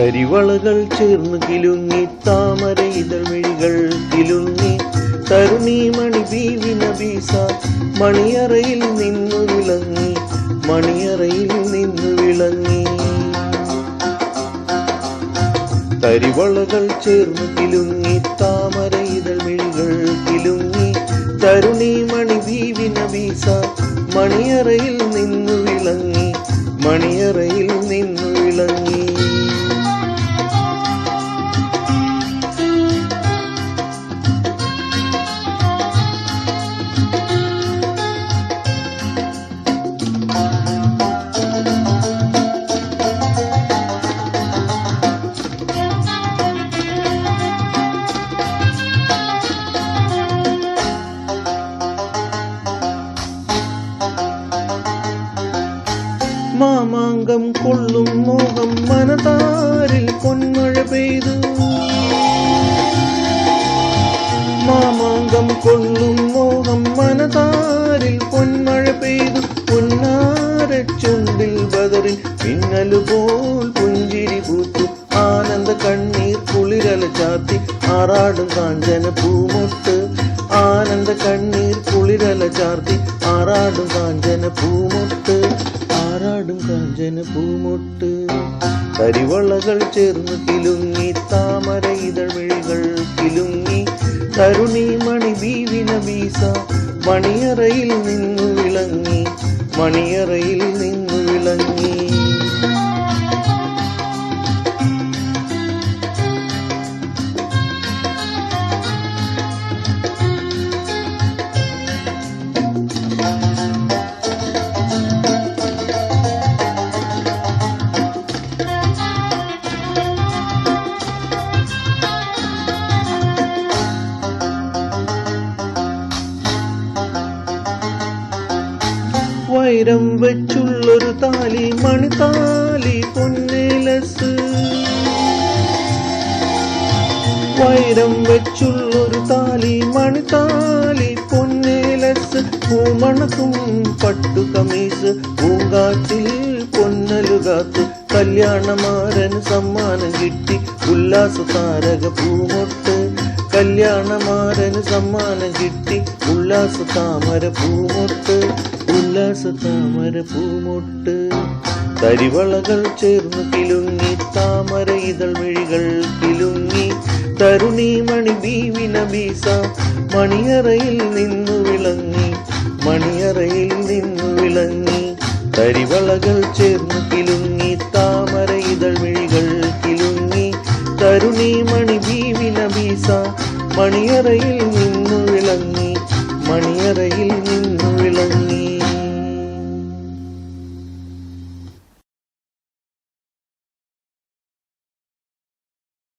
തരിവളകൾ ചേർന്ന് കിലുങ്ങി താമര ഇതൾമിഴികൾ കിലുങ്ങി തരുണി മണി ബീവിന ബീസ മണിയറയിൽ നിന്നു വിളങ്ങി മണിയറയിൽ നിന്നു വിളങ്ങി. തരിവളകൾ ചേർന്ന് കിലുങ്ങി താമര ഇതൾമിഴികൾ കിലുങ്ങി തരുണി മണി ബീവിന ബീസ മണിയറയിൽ നിന്നു വിളങ്ങി മണിയറയിൽ നിന്നു വിളങ്ങി. മാമാങ്കം കൊള്ളും മോഹം മനതാരിൽ പൊന്മഴ പെയ്തു. മാമാങ്കം കൊള്ളും മോഹം മനതാരിൽ പൊന്മഴ പെയ്തു. പൊന്നാര ചുണ്ടിൽ ബദറിൽ പിന്നലുപോൽ പുഞ്ചിരി പൂത്തു. ആനന്ദ കണ്ണീർ കുളിരല ചാത്തി ആറാടും കാഞ്ചന പൂമൊട്ട്. ആനന്ദ കണ്ണീർ കുളിരല ചാർത്തി. ആറാടും കാഞ്ചന പൂമൊട്ട്. ആറാടും കാഞ്ചന പൂമൊട്ട്. കരിവളകൾ ചേർന്ന് കിലുങ്ങി താമര ഇതഴ്മിഴികൾ കിലുങ്ങി തരുണി മണി ബീവിന ബീസ മണിയറയിൽ നിന്നു വിളങ്ങി മണിയറയിൽ നിന്നു വൈരം വെച്ചുള്ളൊരു താലി മണിത്താലി പൊന്നേലസ് വൈരം വെച്ചുള്ളൊരു താലി മണിത്താലി പൊന്നേലസ് പൂമണക്കും പട്ടു കമീസ് പൂങ്കാറ്റിൽ പൊന്നലുകാത്ത് കല്യാണമാരന് സമ്മാനം കിട്ടി ഉല്ലാസ താരക പൂമൊട്ട് കല്യാണമാരന് സമ്മാനം കിട്ടി. ഉല്ലാസ താമര പൂമൊട്ട് ഉല്ലാസ താമര പൂമൊട്ട്. തരിവളകൾ ചേർന്ന് കിലുങ്ങി താമര ഇതൾ ഇതൾമിഴികൾ കിലുങ്ങി തരുണി മണി ബീവിന ബീസ മണിയറയിൽ നിന്നു വിളങ്ങി. മണിയറയിൽ നിന്നു വിളങ്ങി. തരിവളകൾ ചേർന്ന് കിലുങ്ങി മണിയറയിൽ നിന്നു വിളങ്ങി മണിയറയിൽ നിന്നു വിളങ്ങി.